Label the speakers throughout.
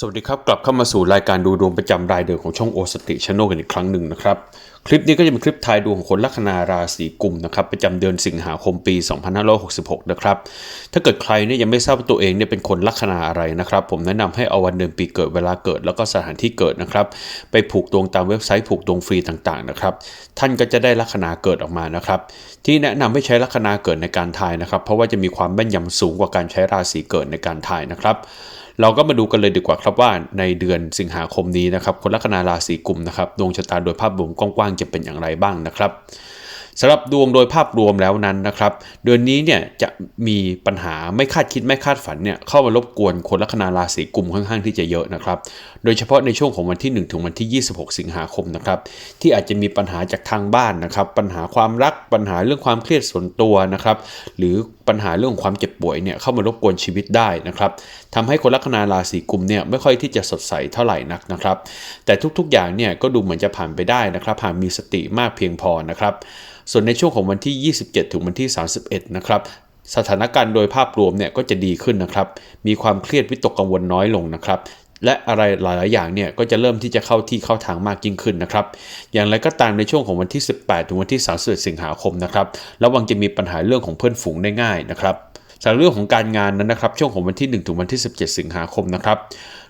Speaker 1: สวัสดีครับ กลับเข้ามาสู่รายการดูดวงประจำรายเดือนของช่องโอสติชโนกันอีกครั้งหนึ่งนะครับ คลิปนี้ก็จะเป็นคลิปทายดวงของคนลัคนาราศีกุมนะครับประจำเดือนสิงหาคมปี 2566 นะครับถ้าเกิดใครเนี่ยยังไม่ทราบว่าตัวเองเนี่ยเป็นคนลัคนาอะไรนะครับ ผมแนะนำให้เอาวันเดือนปีเกิดเวลาเกิด แล้วก็สถานที่เกิดนะครับไปผูกดวงตามเว็บไซต์ผูกดวงฟรีต่างๆนะครับท่านก็จะได้ลัคนาเกิดออกมานะครับที่แนะนำให้ใช้ลัคนาเกิดในการทายนะครับ เพราะว่าจะมีความแม่นยำสูงกว่าการใช้ราศีเกิดในการทายนะครับ เราก็มาดูกันเลยดีกว่าครับว่าในเดือนสิงหาคมนี้นะครับคนลัคนาราศีกุมนะครับดวงชะตาโดยภาพรวมกว้างๆจะเป็นอย่างไรบ้างนะครับสำหรับดวงโดยภาพรวมแล้วนั้นนะครับ เดือนนี้เนี่ยจะมีปัญหาไม่คาดคิดไม่คาดฝันเนี่ยเข้ามารบกวนคนลัคนาราศีกุมค่อนข้างที่จะเยอะนะครับ โดยเฉพาะในช่วงของวันที่ 1 ถึงวันที่ 26 สิงหาคมนะครับที่อาจจะมีปัญหาจากทางบ้านนะครับ ปัญหาความรักปัญหาเรื่องความเครียดส่วนตัวนะครับ หรือ ปัญหาเรื่องความเจ็บป่วยเนี่ยเข้ามารบกวนชีวิตได้นะครับทำให้คนลัคนาราศีกุมเนี่ยไม่ค่อยที่จะสดใสเท่าไหร่นักนะครับ แต่ทุกๆอย่างเนี่ยก็ดูเหมือนจะผ่านไปได้นะครับหากมีสติมากเพียงพอนะครับ ส่วนในช่วงของวันที่ 27 ถึงวันที่ 31 นะครับสถานการณ์โดยภาพรวมเนี่ยก็จะดีขึ้นนะครับ มีความเครียดวิตกกังวลน้อยลงนะครับ และอะไรหลาย ๆ อย่างเนี่ยก็จะเริ่มที่จะเข้าที่เข้าทางมากยิ่งขึ้นนะครับ อย่างไรก็ตามในช่วงของวันที่ 18 ถึงวันที่ 31 สิงหาคมนะครับระวังจะมีปัญหาเรื่องของเพื่อนฝูงได้ง่ายนะครับสำหรับเรื่องของการงานนั้นนะครับ ช่วงของวันที่ 1 ถึงวันที่ 17 สิงหาคมนะครับ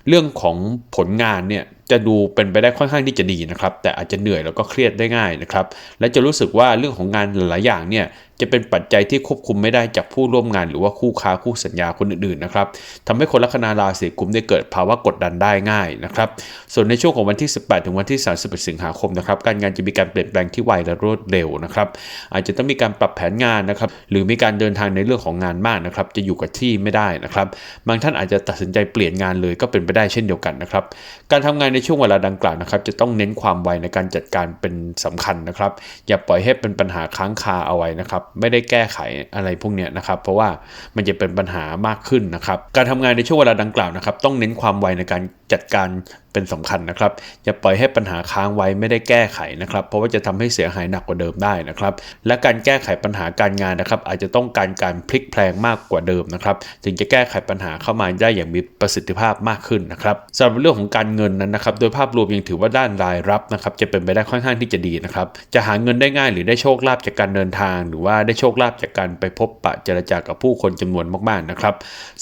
Speaker 1: เรื่องของผลงานเนี่ยจะดูเป็นไปได้ค่อนข้างที่จะดีนะครับ แต่อาจจะเหนื่อยแล้วก็เครียดได้ง่ายนะครับ และจะรู้สึกว่าเรื่องของงานหลายๆอย่างเนี่ย จะเป็นปัจจัยที่ควบคุมไม่ได้จากผู้ร่วมงานหรือว่าคู่ค้าคู่สัญญาคนอื่นๆนะครับทำให้คนลัคนาราศีกุมได้เกิดภาวะกดดันได้ง่ายนะครับส่วนในช่วงของวันที่ 18 ถึงวันที่ 31 สิงหาคมนะครับการงานจะมีการเปลี่ยนแปลงที่ไวและรวดเร็วนะครับอาจจะต้องมีการปรับแผนงานนะครับหรือมีการเดินทางในเรื่องของงานมากนะครับจะอยู่กับที่ไม่ได้นะครับบางท่านอาจจะตัดสินใจเปลี่ยนงานเลยก็เป็นไปได้เช่นเดียวกันนะครับการทำงานในช่วงเวลาดังกล่าวนะครับจะต้องเน้นความไวในการจัดการเป็นสำคัญนะครับอย่าปล่อยให้เป็นปัญหาค้างคาเอาไว้นะครับไม่ได้แก้ไขอะไรพวกนี้นะครับ เพราะว่ามันจะเป็นปัญหามากขึ้นนะครับ การทำงานในช่วงเวลาดังกล่าวนะครับ ต้องเน้นความไวในการจัดการ เป็นสำคัญนะครับ อย่าปล่อยให้ปัญหาค้างไว้ไม่ได้แก้ไขนะครับ เพราะว่าจะทำให้เสียหายหนักกว่าเดิมได้นะครับ และการแก้ไขปัญหาการงานนะครับ อาจจะต้องการการพลิกแพลงมากกว่าเดิมนะครับ ถึงจะแก้ไขปัญหาเข้ามาได้อย่างมีประสิทธิภาพมากขึ้นนะครับสำหรับเรื่องของการเงินนั้นนะครับ โดยภาพรวมยังถือว่าด้านรายรับนะครับ จะเป็นไปได้ค่อนข้างที่จะดีนะครับ จะหาเงินได้ง่ายหรือได้โชคลาภจากการเดินทาง หรือว่าได้โชคลาภจากการไปพบปะเจรจากับผู้คนจำนวนมากๆนะครับ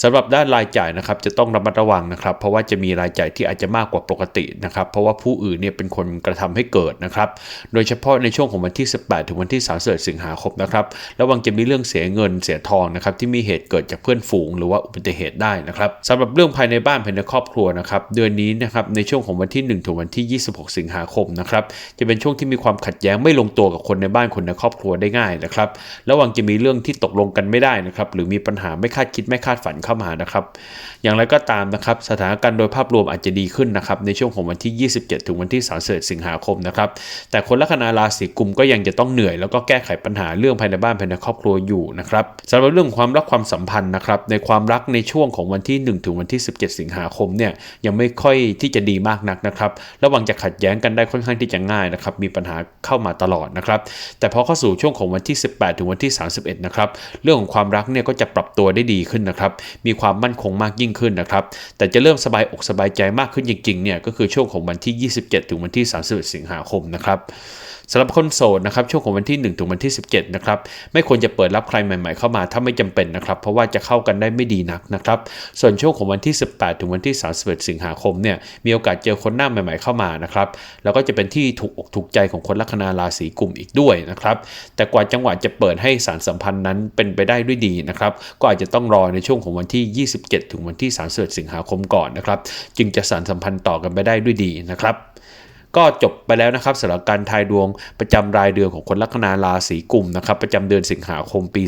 Speaker 1: สำหรับด้านรายจ่ายนะครับจะต้องระมัดระวังนะครับ เพราะว่าจะมีรายจ่ายที่อาจจะมากกว่าปกตินะครับ เพราะว่าผู้อื่นเนี่ยเป็นคนกระทำให้เกิดนะครับ โดยเฉพาะในช่วงของวันที่ 18 ถึงวันที่31สิงหาคมนะครับ ระวังจะมีเรื่องเสียเงินเสียทองนะครับที่มีเหตุเกิดจากเพื่อนฝูงหรือว่าอุบัติเหตุได้นะครับสำหรับเรื่องภายในบ้านภายในครอบครัวนะครับ เดือนนี้นะครับในช่วงของวันที่ 1 ถึงวันที่ 26 สิงหาคมนะครับ จะเป็นช่วงที่มีความขัดแย้งไม่ลงตัวกับคนในบ้านคนในครอบครัวได้ง่ายนะครับ ระวังจะมีเรื่องที่ตกลงกันไม่ได้นะครับหรือมีปัญหาไม่คาดคิดไม่คาดฝันเข้ามานะครับ อย่างไรก็ตามนะครับ สถานการณ์โดยภาพรวมอาจจะดีขึ้นนะครับในช่วงของวันที่ 27 ถึงวันที่31สิงหาคมนะครับแต่คนลัคนาราศีกุมก็ยังจะต้องเหนื่อย แล้วก็แก้ไขปัญหาเรื่องภายในบ้านภายในครอบครัวอยู่นะครับสำหรับเรื่องความรักความสัมพันธ์นะครับในความรักในช่วงของวันที่ 1 ถึงวันที่ 17 สิงหาคมเนี่ยยังไม่ค่อยที่จะดีมากนักนะครับระหวังจะขัดแย้งกันได้ค่อนข้างที่จะง่ายนะครับมีปัญหาเข้ามาตลอดนะครับแต่พอเข้าสู่ช่วงของวันที่ 18 ถึงวันที่ 31 นะครับเรื่องของความรักเนี่ยก็จะปรับตัวได้ดีขึ้นนะครับมีความมั่นคงมากยิ่งขึ้นนะครับแต่จะเริ่มสบายอกสบายใจมากขึ้นจริงๆเนี่ยก็คือช่วงของวันที่ 27 ถึงวันที่ 31 สิงหาคมนะครับ สำหรับคนโสดนะครับช่วงของวันที่ 1 ถึงวันที่ 17นะครับไม่ควรจะเปิดรับใครใหม่ ๆ เข้ามาถ้าไม่จำเป็นนะครับ เพราะว่าจะเข้ากันได้ไม่ดีนักนะครับส่วนช่วงของวันที่ 18 ถึงวันที่ 31 สิงหาคมเนี่ยมีโอกาสเจอคนหน้าใหม่ ๆเข้ามานะครับแล้วก็จะเป็นที่ถูกอกถูกใจของคนลัคนาราศีกุมอีกด้วยนะครับแต่กว่าจังหวะจะเปิดให้สารสัมพันธ์นั้นเป็นไปได้ด้วยดีนะครับก็อาจจะต้องรอในช่วงของวันที่ 27 ถึงวันที่ 31 สิงหาคมก่อนนะครับจึงจะสารสัมพันธ์ต่อกันไปได้ด้วยดีนะครับ ก็จบไปแล้วนะครับสำหรับการทายดวงประจำรายเดือนของคนลัคนาราศีกุมนะครับประจำเดือนสิงหาคมปี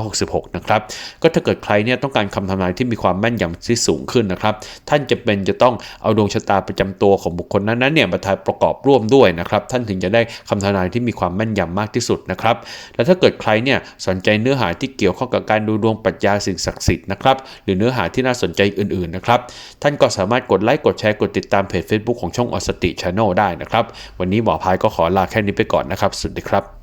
Speaker 1: 2566 นะครับก็ถ้าเกิดใครเนี่ยต้องการคำทำนายที่มีความแม่นยำที่สูงขึ้นนะครับ ท่านจะเป็นจะต้องเอาดวงชะตาประจำตัวของบุคคลนั้นๆเนี่ยมาทายประกอบร่วมด้วยนะครับ ท่านถึงจะได้คำทำนายที่มีความแม่นยำมากที่สุดนะครับ และถ้าเกิดใครเนี่ยสนใจเนื้อหาที่เกี่ยวข้องกับการดูดวงปรัชญาสิ่งศักดิ์สิทธิ์นะครับหรือเนื้อหาที่น่าสนใจอื่นๆนะครับท่านก็สามารถกดไลค์กดแชร์กดติดตามเพจ Facebook ของช่องอสติชาแนลได้นะครับ วันนี้หมอพายก็ขอลาแค่นี้ไปก่อนนะครับสวัสดีครับ